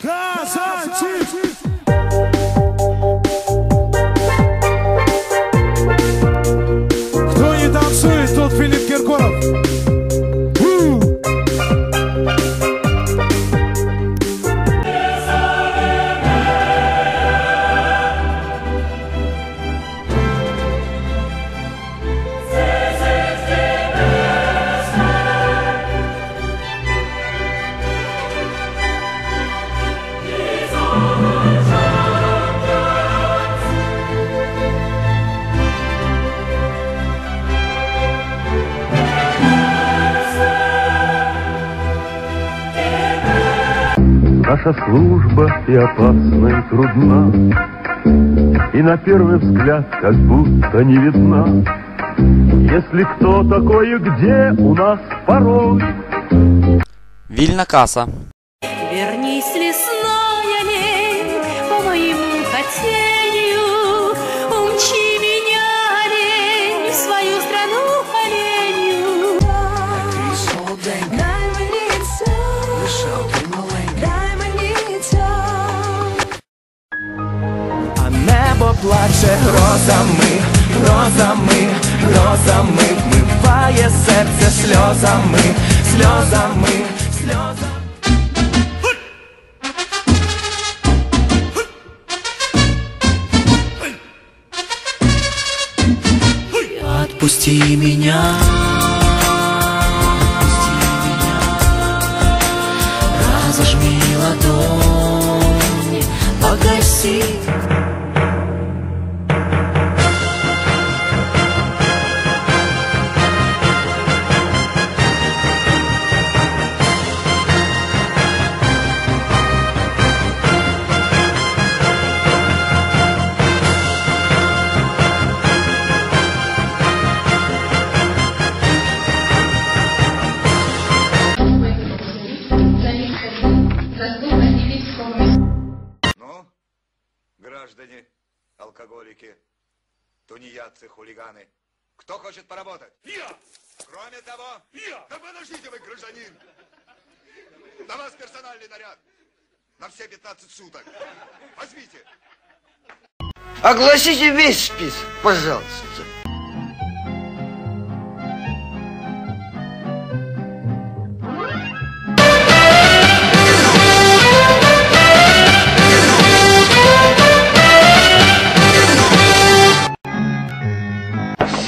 Casa! Наша служба и опасна, и трудна, И на первый взгляд как будто не видна. Если кто такой и где у нас порой, Вільна каса. Плаче грозами, грозами, грозами, вмиває серце сльозами, сльозами, сльозами. Отпусти меня. Отпусти меня. Разожми ладони, погаси. Граждане, алкоголики, тунеядцы, хулиганы, кто хочет поработать? Я! Кроме того... Я! Да подождите вы, гражданин! На вас персональный наряд! На все 15 суток! Возьмите! Огласите весь список, пожалуйста.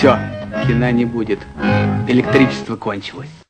Все, кино не будет. Электричество кончилось.